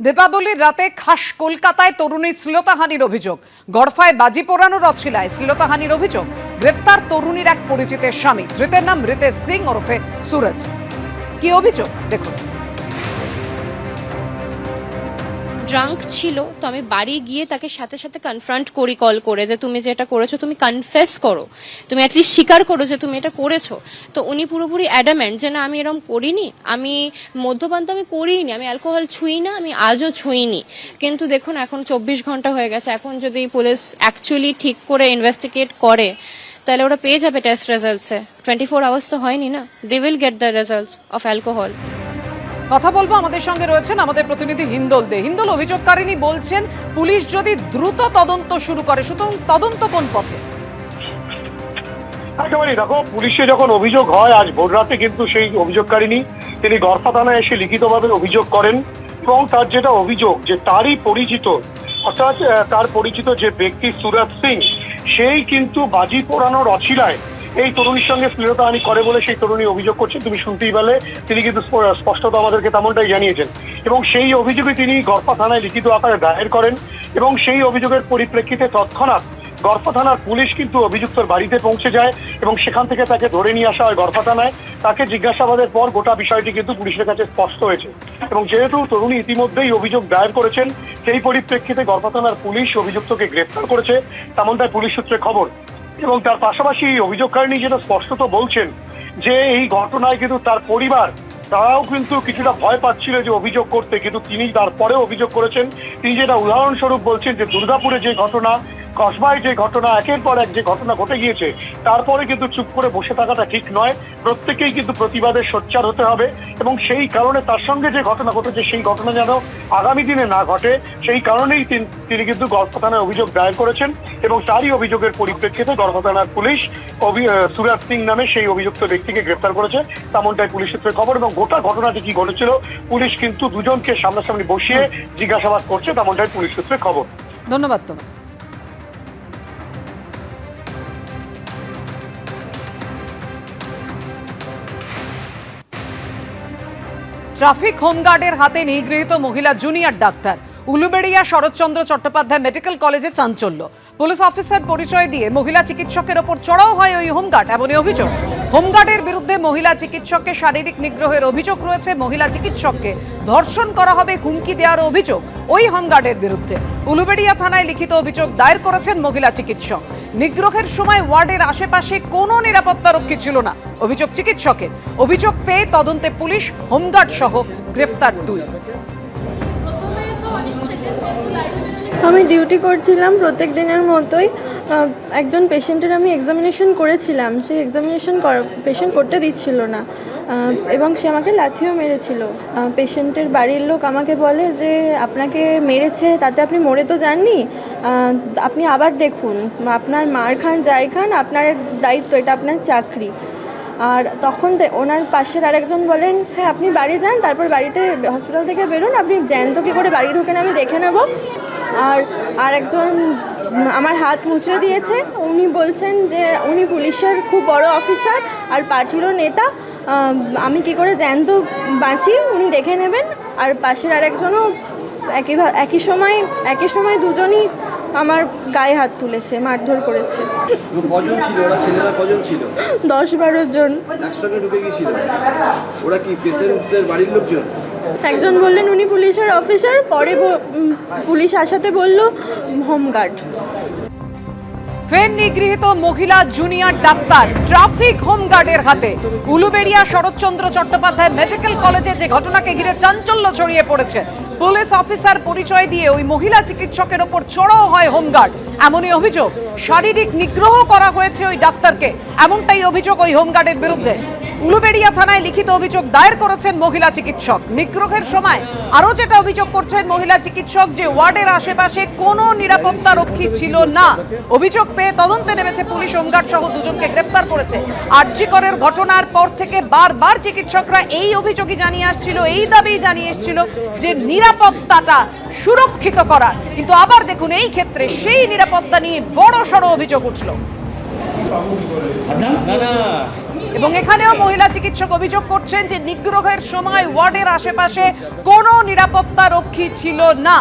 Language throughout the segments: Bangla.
দীপাবলির রাতে খাস কলকাতায় তরুণীর শ্লীলতাহানির অভিযোগ। গড়ফায় বাজি পোড়ানোর অছিলায় শ্লীলতাহানির অভিযোগ। গ্রেফতার তরুণীর এক পরিচিতের স্বামী। ধৃতের নাম রিতেশ সিং ওরফে সুরজ। কি অভিযোগ? দেখুন। ড্রাঙ্ক ছিল, তো আমি বাড়ি গিয়ে তাকে সাথে সাথে কনফ্রন্ট করি কল করে যে তুমি যেটা করেছ, তুমি কনফেস করো। তুমি অ্যাটলিস্ট স্বীকার করো যে তুমি এটা করেছ। তো উনি পুরোপুরি অ্যাডামেন্ট যে না, আমি এরকম করিনি। আমি মদ্যপান তো আমি করিনি আমি অ্যালকোহল ছুঁই না, আমি আজও ছুঁইনি। কিন্তু দেখুন, এখন চব্বিশ ঘণ্টা হয়ে গেছে। এখন যদি পুলিশ অ্যাকচুয়ালি ঠিক করে ইনভেস্টিগেট করে, তাহলে ওরা পেয়ে যাবে টেস্ট রেজাল্টসে টোয়েন্টি ফোর আওয়ার্স তো হয়নি না। They will get the results of alcohol কথা বলব আমাদের সঙ্গে রয়েছেন আমাদের প্রতিনিধি হিন্দল দে। হিন্দল অভিযোগকারিনী বলছেন, পুলিশ যদি দ্রুত তদন্ত শুরু করে, সুতরাং তদন্ত কোন পথে? একেবারে দেখো, পুলিশে যখন অভিযোগ হয়, আজ ভোর রাতে কিন্তু সেই অভিযোগকারিনী তিনি গড়ফা থানায় এসে লিখিতভাবে অভিযোগ করেন এবং তার যেটা অভিযোগ, যে তারই পরিচিত, অর্থাৎ তার পরিচিত যে ব্যক্তি সুরজ সিং, সেই কিন্তু বাজি পোড়ানোর অছিলায় এই তরুণীর সঙ্গে শ্লীলতাহানি করে বলে সেই তরুণী অভিযোগ করছেন তুমি শুনতেই পেলে। তিনি কিন্তু স্পষ্টত আমাদেরকে তেমনটাই জানিয়েছেন। এবং সেই অভিযোগে তিনি গড়পা থানায় লিখিত আকারে দায়ের করেন এবং সেই অভিযোগের পরিপ্রেক্ষিতে তৎক্ষণাৎ গড়পা থানার পুলিশ কিন্তু অভিযুক্তর বাড়িতে পৌঁছে যায় এবং সেখান থেকে তাকে ধরে নিয়ে আসা হয় গড়পা থানায়। তাকে জিজ্ঞাসাবাদের পর গোটা বিষয়টি কিন্তু পুলিশের কাছে স্পষ্ট হয়েছে। এবং যেহেতু তরুণী ইতিমধ্যেই অভিযোগ দায়ের করেছেন, সেই পরিপ্রেক্ষিতে গড়পা থানার পুলিশ অভিযুক্তকে গ্রেপ্তার করেছে। তেমনটাই পুলিশ সূত্রে খবর এবং তার পাশাপাশি অভিযোগকারিণী যেটা স্পষ্টত বলছেন যে এই ঘটনায় কিন্তু তার পরিবার, তারাও কিন্তু কিছুটা ভয় পাচ্ছিল যে অভিযোগ করতে। কিন্তু তিনি তারপরে অভিযোগ করেছেন। তিনি যেটা উদাহরণস্বরূপ বলছেন যে দুর্গাপুরে যে ঘটনা কসবায় যে ঘটনা একের পর এক যে ঘটনা ঘটে গিয়েছে তারপরে কিন্তু চুপ করে বসে থাকাটা ঠিক নয়। প্রত্যেকেই কিন্তু প্রতিবাদের সোচ্চার হতে হবে এবং সেই কারণে তার সঙ্গে যে ঘটনা ঘটেছে সেই ঘটনা যেন আগামী দিনে না ঘটে সেই কারণেই তিন- কিন্তু গল্প থানায় অভিযোগ দায়ের করেছেন এবং তারই অভিযোগের পরিপ্রেক্ষিতে গল্প থানার পুলিশ সুরাজ সিং নামে সেই অভিযুক্ত ব্যক্তিকে গ্রেপ্তার করেছে। তেমনটাই পুলিশ সূত্রে খবর এবং গোটা ঘটনাটি কি ঘটেছিল পুলিশ কিন্তু দুজনকে সামনাসামনি বসিয়ে জিজ্ঞাসাবাদ করছে তেমনটাই পুলিশ সূত্রে খবর। ধন্যবাদ তোমার ট্রাফিক হোমগার্ডের হাতে নিগৃহীত মহিলা junior doctor. Uluberia Saratchandra Chattopadhyay medical কলেজে চাঞ্চল্য। পুলিশ অফিসার পরিচয় দিয়ে মহিলা চিকিৎসকের ওপর চড়াও হয় ওই হোমগার্ড, এমনই অভিযোগ। হোমগার্ডের বিরুদ্ধে মহিলা চিকিৎসককে শারীরিক নিগ্রহের অভিযোগ রয়েছে, মহিলা চিকিৎসককে ধর্ষণ করা হবে হুমকি দেওয়ার অভিযোগ ওই হোমগার্ডের বিরুদ্ধে। উলুবেড়িয়া থানায় লিখিত অভিযোগ দায়ের করেছেন মহিলা চিকিৎসক। নিগ্রহের সময় ওয়ার্ডের আশেপাশে কোনো নিরাপত্তারক্ষী ছিল না। অভিযোগ চিকিৎসকের। অভিযোগ পেয়ে তদন্তে পুলিশ হোমগার্ড সহ গ্রেফতার দুই। আমি ডিউটি করছিলাম প্রত্যেক দিনের মতোই। একজন পেশেন্টের আমি এক্সামিনেশন করেছিলাম। সেই এক্সামিনেশন পেশেন্ট করতে দিচ্ছিল না। এবং সে আমাকে লাথিও মেরেছিল। পেশেন্টের বাড়ির লোক আমাকে বলে যে, আপনাকে মেরেছে, তাতে আপনি মরে তো যাননি। আপনি আবার দেখুন। আপনার মার খান, যাই খান, আপনার দায়িত্ব, এটা আপনার চাকরি। আর তখন ওনার পাশের আরেকজন বলেন হ্যাঁ আপনি বাড়ি যান, তারপর বাড়িতে হসপিটাল থেকে বেরোন। আপনি জ্যান্ত কী করে বাড়ি ঢোকেন আমি দেখে নেব। আর আরেকজন আমার হাত মুচড়ে দিয়েছে। উনি বলছেন যে উনি পুলিশের খুব বড় অফিসার আর পার্টিরও নেতা। আমি কি করে জ্যান্ত বাঁচি? উনি দেখে নেবেন। আর পাশের আরেকজনও একই ভা- একই সময় একই সময় দুজনই আমার গায়ে হাত তুলেছে মারধর করেছে। কজন ছিল? ওরা ছেলেরা কজন ছিল? দশ বারো জন। একসঙ্গে ঢুকে গিয়েছিল? ওরা কি পেশেন্টদের বাড়ির লোকজন? একজন বললেন, উনি পুলিশের অফিসার, পরে পুলিশ আসাতে বলল, হোমগার্ড। ফের নিগৃহীত মহিলা জুনিয়র ডাক্তার ট্রাফিক হোমগার্ডের হাতে। উলুবেড়িয়া শরৎচন্দ্র চট্টোপাধ্যায় মেডিকেল কলেজে যে ঘটনাকে ঘিরে চাঞ্চল্য ছড়িয়ে পড়েছে, পুলিশ অফিসার পরিচয় দিয়ে ওই মহিলা চিকিৎসকের ওপর চড়াও হয় হোমগার্ড। এমনই অভিযোগ। শারীরিক নিগ্রহ করা হয়েছে ওই ডাক্তারকে। এমনটাই অভিযোগ ওই হোমগার্ডের বিরুদ্ধে। উলুবেড়িয়া থানায় লিখিত অভিযোগ দায়ের করেছেন মহিলা চিকিৎসক। নিগ্রহের সময় আরও যেটা অভিযোগ করছেন মহিলা চিকিৎসক যে ওয়ার্ডের আশেপাশে কোনো নিরাপত্তা রক্ষী ছিল না। অভিযোগ পেয়ে তদন্তে নেমেছে পুলিশ, হোমগার্ড সহ দুজনকে গ্রেফতার করেছে। আরজিকরের ঘটনার পর থেকে বারবার চিকিৎসকরা এই অভিযোগই জানিয়ে আসছিল, এই দাবি জানিয়ে এসেছিল যে নিরাপত্তাটা সুরক্ষিত করা কিন্তু আবার দেখুন, এই ক্ষেত্রে সেই নিরাপত্তা নিয়ে বড় সড় অভিযোগ উঠল। এবং এখানেও মহিলা চিকিৎসক অভিযোগ করছেন যে নিগ্রহের সময় ওয়ার্ডের আশেপাশে কোনো নিরাপত্তা রক্ষী ছিল না।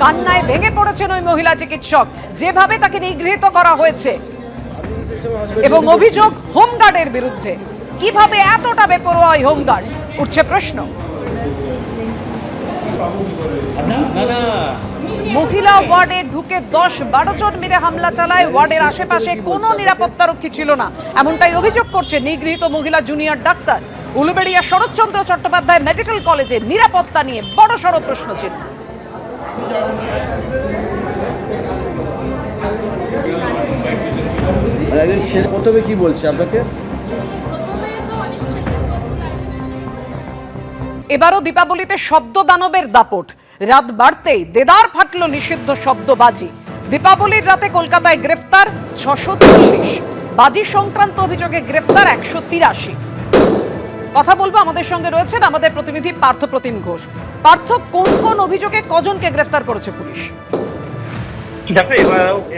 কান্নায় ভেঙে পড়েছেন ওই মহিলা চিকিৎসক। যেভাবে তাকে নিগৃহীত করা হয়েছে এবং অভিযোগ হোমগার্ডের বিরুদ্ধে। কীভাবে এতটা বেপরোয়া হোমগার্ড উঠছে প্রশ্ন। মহিলা ওয়ার্ডে ঢুকে দশ বারো জন মিলে হামলা চালায়। ওয়ার্ডের আশেপাশে কোনো নিরাপত্তা রক্ষী ছিল না। এমনটাই অভিযোগ করছে নিগৃহীত মহিলা junior doctor. Uluberia Saratchandra Chattopadhyay medical কলেজে নিরাপত্তা নিয়ে বড় সড় প্রশ্ন ছিল একজন ছেলে প্রথমে কি বলছে আপনাকে? এবারও দীপাবলিতে শব্দ দানবের দাপট। রাত বাড়তেই দেদার ফাটল নিষিদ্ধ শব্দবাজি। দীপাবলির রাতে কলকাতায় গ্রেফতার ছশো বাজি সংক্রান্ত অভিযোগে গ্রেফতার একশো তিরাশি। কথা বলব আমাদের সঙ্গে রয়েছেন আমাদের প্রতিনিধি পার্থ প্রতিম ঘোষ। পার্থ, কোন কোন অভিযোগে কজনকে গ্রেফতার করেছে পুলিশ? দেখো,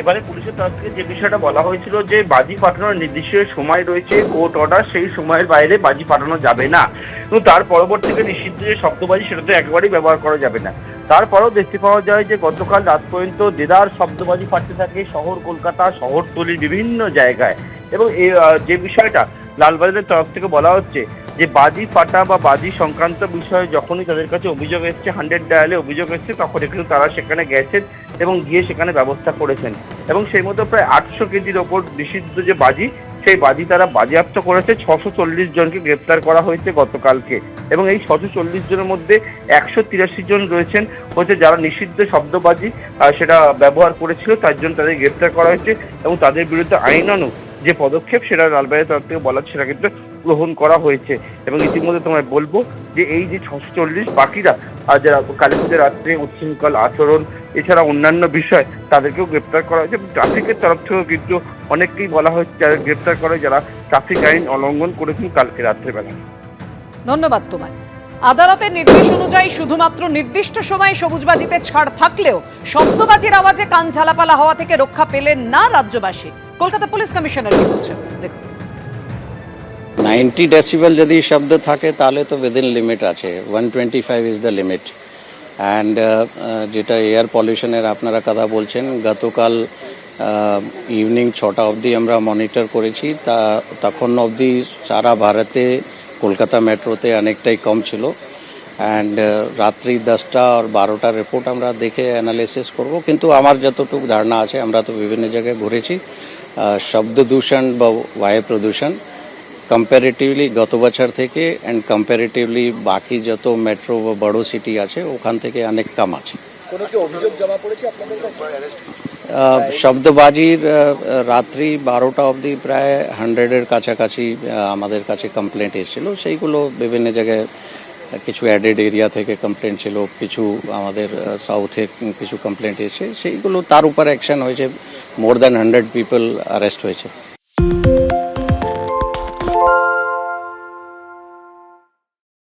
এবার পুলিশের তরফ থেকে যে বিষয়টা বলা হয়েছিল যে বাজি পাঠানোর নির্দিষ্ট সময় রয়েছে, কোর্ট অর্ডার, সেই সময়ের বাইরে বাজি পাঠানো যাবে না। এবং তার পরবর্তীতে নিষিদ্ধ যে শব্দবাজি, সেটা তো একেবারেই ব্যবহার করা যাবে না। তারপরেও দেখতে পাওয়া যায় যে গতকাল রাত পর্যন্ত দেদার শব্দবাজি ফাটতে থাকে শহর কলকাতা, শহরতলির বিভিন্ন জায়গায়। এবং যে বিষয়টা লালবাজারের তরফ থেকে বলা হচ্ছে যে বাজি ফাটা বা বাজি সংক্রান্ত বিষয়ে যখনই তাদের কাছে অভিযোগ এসছে হান্ড্রেড ডায়ালে অভিযোগ এসছে, তখন কিন্তু তারা সেখানে গেছেন এবং গিয়ে সেখানে ব্যবস্থা করেছেন। এবং সেই মতো প্রায় আটশো কেজির ওপর নিষিদ্ধ যে বাজি, সেই বাজি তারা বাজেয়াপ্ত করেছে। ছশো চল্লিশ জনকে গ্রেপ্তার করা হয়েছে গতকালকে। এবং এই ছশো চল্লিশ জনের মধ্যে একশো তিরাশি জন রয়েছেন, হচ্ছে যারা নিষিদ্ধ শব্দবাজি সেটা ব্যবহার করেছিল, তার জন্য তাদের গ্রেপ্তার করা হয়েছে। এবং তাদের বিরুদ্ধে আইনানু যে পদক্ষেপ, সেটা লালবাইয়ের তরফ থেকে বলা হচ্ছে, সেটা কিন্তু গ্রহণ করা হয়েছে। এবং ইতিমধ্যে তোমায় বলব যে এই যে ছশো চল্লিশ বাকিরা, আর যারা কালী পুজোর রাত্রে উচ্ছৃঙ্খল আচরণ, এছাড়া অন্যান্য বিষয়, তাদেরকেও গ্রেপ্তার করা হয়েছে। ট্রাফিকের তরফ থেকেও কিন্তু অনেককেই বলা হয়েছে যারা গ্রেপ্তার করে, যারা ট্রাফিক আইন উল্লঙ্ঘন করেছেন কালকে রাত্রেবেলা। ধন্যবাদ তোমায়। আদালতের নির্দেশ অনুযায়ী শুধুমাত্র নির্দিষ্ট সময়ে সবুজবাজিতে ছাড় থাকলেও শব্দবাজির আওয়াজে কান ঝালাপালা হওয়া থেকে রক্ষা পেলেন না রাজ্যবাসী। কলকাতা পুলিশ কমিশনার কি বলছেন? দেখুন। নাইনটি ডেসিবেল যদি শব্দ থাকে, তাহলে তো উইদিন লিমিট আছে। One twenty five is the limit and যেটা এয়ার পলিউশনের আপনারা কথা বলছেন, গতকাল ইভিনিং ছটা অবধি আমরা মনিটর করেছি। তা, তখন অবধি সারা ভারতে, কলকাতা মেট্রোতে অনেকটাই কম ছিল। অ্যান্ড রাত্রি দশটা আর বারোটা রিপোর্ট আমরা দেখে অ্যানালিসিস করব। কিন্তু আমার যতটুকু ধারণা আছে, আমরা তো বিভিন্ন জায়গায় ঘুরেছি। শব্দ দূষণ বা বায়ু প্রদূষণ। কম্পারেটিভলি গত বছর থেকে অ্যান্ড কম্পারেটিভলি বাকি যত মেট্রো বা বড় সিটি আছে ওখান থেকে অনেক কম আছে। কোনো কি অভিযোগ জমা পড়েছে আপনাদের কাছে? আহ, শব্দবাজির রাত্রি বারোটা অবধি প্রায় হান্ড্রেডের কাছাকাছি আমাদের কাছে কমপ্লেন্ট এসেছিল। সেইগুলো বিভিন্ন জায়গায় কিছু অ্যাডেড এরিয়া থেকে কমপ্লেন্ট ছিল কিছু আমাদের সাউথে কিছু কমপ্লেন্ট এসেছে। সেইগুলো তার উপর অ্যাকশন হয়েছে। More than hundred people arrest হয়েছে।